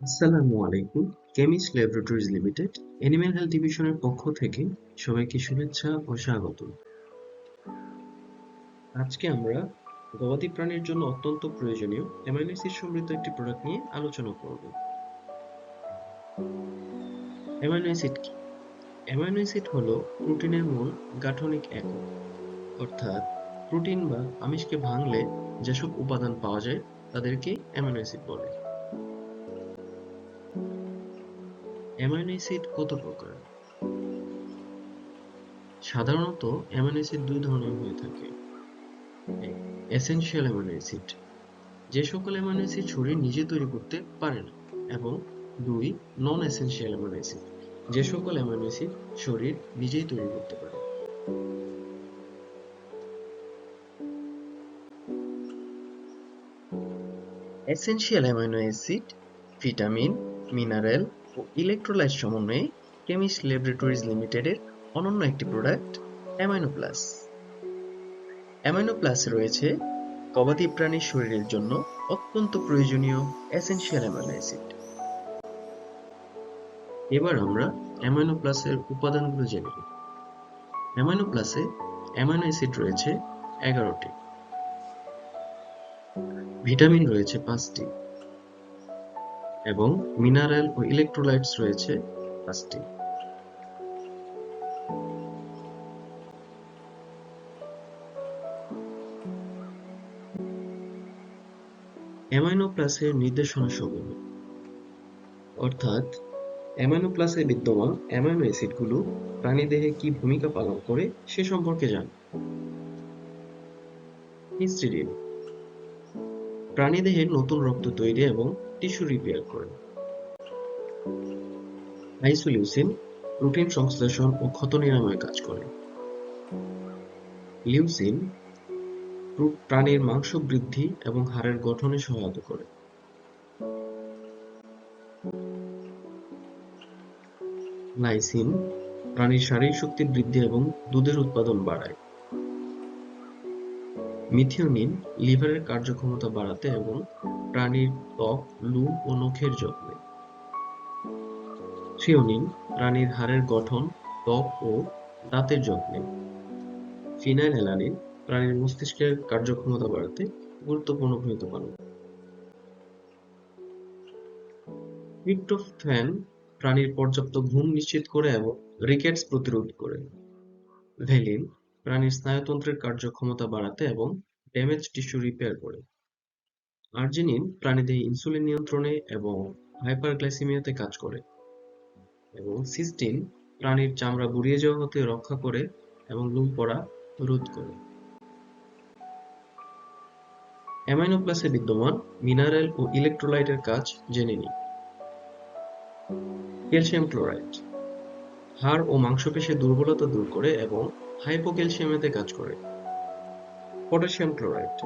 আসসালামু আলাইকুম, chemist laboratories limited, animal health ডিভিশনের পক্ষ থেকে সবাইকে শুভেচ্ছা ও স্বাগত। আজকে আমরা গবাদি প্রাণীর জন্য অত্যন্ত প্রয়োজনীয় অ্যামাইনো অ্যাসিড সমৃদ্ধ একটি প্রোডাক্ট নিয়ে আলোচনা করব। অ্যামাইনো অ্যাসিড কি? অ্যামাইনো অ্যাসিড হলো প্রোটিনের মূল গাঠনিক একক। অর্থাৎ প্রোটিন বা আমিষকে ভাঙলে যেসব উপাদান পাওয়া যায় তাদেরকে অ্যামাইনো অ্যাসিড বলে। অ্যামাইনো অ্যাসিড কত প্রকার? সাধারণত অ্যামাইনো অ্যাসিড দুই ধরনের হয়ে থাকে। Essential amino acid. যে সকল অ্যামাইনো অ্যাসিড শরীর নিজে তৈরি করতে পারে না। এবং দুই নন এসেনশিয়াল অ্যামাইনো অ্যাসিড। যে সকল অ্যামাইনো অ্যাসিড শরীর নিজেই তৈরি করতে পারে। Essential amino acid, vitamin, mineral ও ইলেকট্রোলাইট সমন্বয়ে কেমিস্ট ল্যাবরেটরিজ লিমিটেডের অনন্য একটি প্রোডাক্ট অ্যামাইনো প্লাস অ্যামাইনো প্লাসে রয়েছে গবাদি প্রাণীর শরীরের জন্য অত্যন্ত প্রয়োজনীয় এসেনশিয়াল অ্যামাইনো অ্যাসিড এবার আমরা অ্যামাইনো প্লাসের উপাদানগুলো জেনে নিই। অ্যামাইনো প্লাসে অ্যামাইনো অ্যাসিড রয়েছে এগারোটি। ভিটামিন রয়েছে পাঁচটি। এবং মিনারেল ও ইলেকট্রোলাইটস রয়েছে পাঁচটি। অ্যামাইনো প্লাসের নির্দেশনা সমূহ অর্থাৎ, অ্যামাইনো প্লাসে বিদ্যমান অ্যামাইনো অ্যাসিডগুলো প্রাণীদেহে কি ভূমিকা পালন করে সে সম্পর্কে জান। হিস্টিডিন। প্রাণীদেহে নতুন রক্ত তৈরি এবং টিস্যু রিপেয়ার করে আইসোলিউসিন প্রোটিন সংশ্লেষণ ও ক্ষত নিরাময়ে কাজ করে লিউসিন প্রাণীর মাংস বৃদ্ধি এবং হাড়ের গঠনে সহায়তা করে। লাইসিন প্রাণীর শারীরিক শক্তি বৃদ্ধি এবং দুধের উৎপাদন বাড়ায়। মিথিওনিন লিভারের কার্যক্ষমতা বাড়াতে এবং প্রাণীর ত্বক, লুম ও নখের যত্নে। থ্রিওনিন প্রাণীর হাড়ের গঠন, ত্বক ও দাঁতের যত্নে। ফিনাইল অ্যালানিন প্রাণীর মস্তিষ্কের কার্যক্ষমতা বাড়াতে গুরুত্বপূর্ণ ভূমিকা পালন ট্রিপ্টোফ্যান প্রাণীর পর্যাপ্ত ঘুম নিশ্চিত করে এবং রিকেটস প্রতিরোধ করে। ভেলিন প্রাণীর স্নায়ুতন্ত্রের কার্যক্ষমতা বাড়াতে এবং ড্যামেজ টিস্যু রিপেয়ার করে। আর্জিনিন প্রাণীদেহে ইনসুলিন নিয়ন্ত্রণে এবং হাইপারগ্লাইসিমিয়াতে কাজ করে এবং সিস্টিন প্রাণীর চামড়া বুড়িয়ে যাওয়া হতে রক্ষা করে এবং লুম পড়া রোধ করে। অ্যামাইনোপ্লাসে বিদ্যমান মিনারেল ও ইলেকট্রোলাইটের কাজ জেনে নিই। Calcium chloride. হাড় ও মাংসপেশির দুর্বলতা দূর করে এবং হাইপোক্যালসিয়ামেতে কাজ করে। Potassium chloride.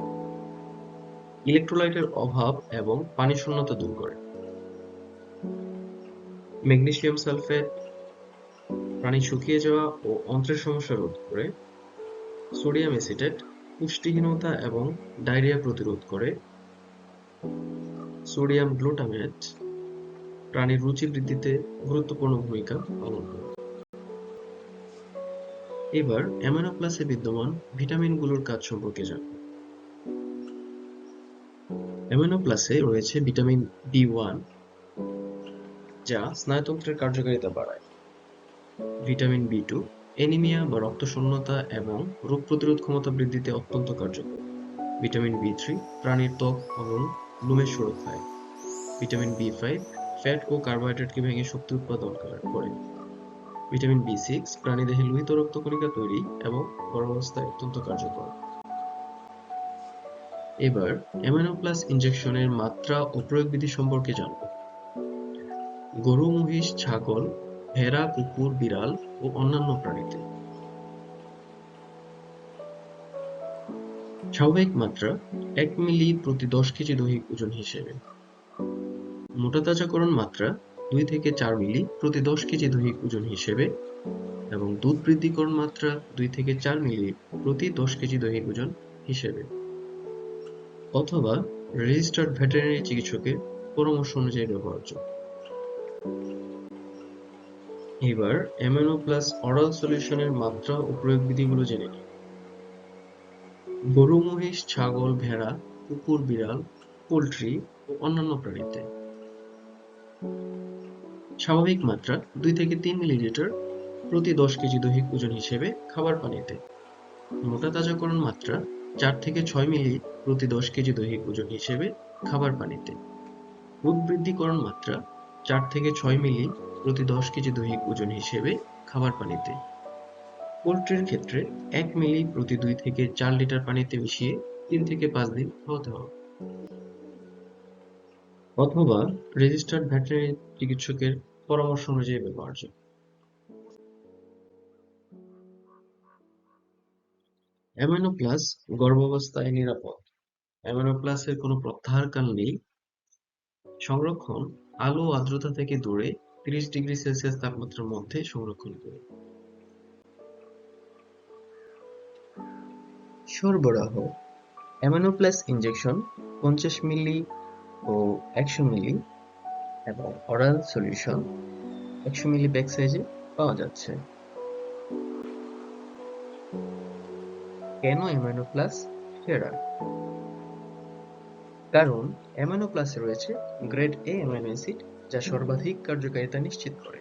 ইলেকট্রোলাইটের অভাব এবং পানি শূন্যতা দূর করে। ম্যাগনেসিয়াম সালফেট প্রাণী শুকিয়ে যাওয়া ও অন্ত্রের সমস্যা রোধ করে, সোডিয়াম অ্যাসিটেট পুষ্টিহীনতা এবং ডায়রিয়া প্রতিরোধ করে, সোডিয়াম গ্লুটামেট প্রাণীর রুচি বৃদ্ধিতে গুরুত্বপূর্ণ ভূমিকা পালন করে। এবার অ্যামাইনোপ্লাসে বিদ্যমান ভিটামিনগুলোর কাজ সম্পর্কে জানব। অ্যামাইনোপ্লাসে রয়েছে ভিটামিন বি ওয়ান যা স্নায়ুতন্ত্রের কার্যকারিতা বাড়ায়। ভিটামিন বি টু অ্যানিমিয়া বা রক্তশূন্যতা এবং রোগ প্রতিরোধ ক্ষমতা বৃদ্ধিতে অত্যন্ত কার্যকর। ভিটামিন বি থ্রি প্রাণীর ত্বক এবং লুমের সুরক্ষায়। ভিটামিন বি ফাইভ ফ্যাট ও কার্বোহাইড্রেটকে ভেঙে শক্তি উৎপাদন করে ভিটামিন বি সিক্স প্রাণীদেহে লোহিত রক্তকণিকা তৈরি এবং গর্ভাবস্থায় অত্যন্ত কার্যকর। এবার অ্যামাইনোপ্লাস ইনজেকশনের মাত্রা ও প্রয়োগবিধি সম্পর্কে জানব। গরু, মহিষ, ছাগল, ভেড়া, কুকুর, বিড়াল ও অন্যান্য প্রাণীতে। স্বাভাবিক মাত্রা এক মিলি প্রতি দশ কেজি দৈহিক ওজন হিসেবে। মোটা তাজাকরণ মাত্রা দুই থেকে চার মিলি প্রতি দশ কেজি দৈহিক ওজন হিসেবে এবং দুধ বৃদ্ধিকরণ মাত্রা দুই থেকে চার মিলি প্রতি দশ কেজি দৈহিক ওজন হিসেবে। অথবা রেজিস্টার্ড ভেটেরিনারি চিকিৎসকের পরামর্শ অনুযায়ী ব্যবহার্য এবার অ্যামিনো প্লাস অরাল সলিউশনের মাত্রা ও প্রয়োগ বিধিগুলো জেনে নিই গরু, মহিষ, ছাগল, ভেড়া, কুকুর, বিড়াল, পোল্ট্রি ও অন্যান্য প্রাণীতে স্বাভাবিক মাত্রা দুই থেকে তিন মিলিলিটার প্রতি দশ কেজি দৈহিক ওজন হিসেবে খাবার পানিতে। মোটা তাজাকরণ মাত্রা চার থেকে ছয় মিলি প্রতি দশ কেজি দৈহিক ওজন হিসেবে খাবার পানিতে। উদ্বৃদ্ধিকরণ মাত্রা চার থেকে ছয় মিলি প্রতি দশ কেজি দৈহিক ওজন হিসেবে খাবার পানিতে। পোল্ট্রির ক্ষেত্রে এক মিলি প্রতি দুই থেকে চার লিটার পানিতে মিশিয়ে তিন থেকে পাঁচ দিন খাওয়াতে হবে। অথবা রেজিস্টার্ড ভেটেরিনারি চিকিৎসকের পরামর্শ অনুযায়ী ব্যবহার্য। অ্যামিনো প্লাস গর্ভাবস্থায় নিরাপদ। অ্যামিনো প্লাসের কোনো প্রত্যাহারকাল নেই। সংরক্ষণ আলো আর্দ্রতা থেকে দূরে, তিরিশ ডিগ্রি সেলসিয়াস তাপমাত্রার মধ্যে সংরক্ষণ করে সরবরাহ। অ্যামিনো প্লাস ইনজেকশন পঞ্চাশ মিলি ও একশো মিলি এবং অরাল সলিউশন একশো মিলি ব্যাগ সাইজে পাওয়া যাচ্ছে। কেন অ্যামিনো প্লাস সেরা কারণ অ্যামিনো প্লাসে রয়েছে গ্রেড এ অ্যামাইনো অ্যাসিড, যা সর্বাধিক কার্যকারিতা নিশ্চিত করে।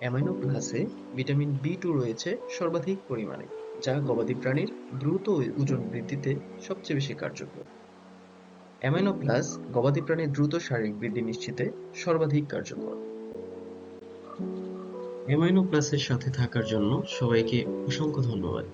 অ্যামাইনো প্লাসে ভিটামিন বি টু রয়েছে সর্বাধিক পরিমাণে, যা গবাদি প্রাণীর দ্রুত ওজন বৃদ্ধিতে সবচেয়ে বেশি কার্যকর। অ্যামাইনো প্লাস গবাদি প্রাণীর দ্রুত শারীরিক বৃদ্ধি নিশ্চিতে সর্বাধিক কার্যকর। অ্যামাইনো প্লাসের সাথে থাকার জন্য সবাইকে অসংখ্য ধন্যবাদ।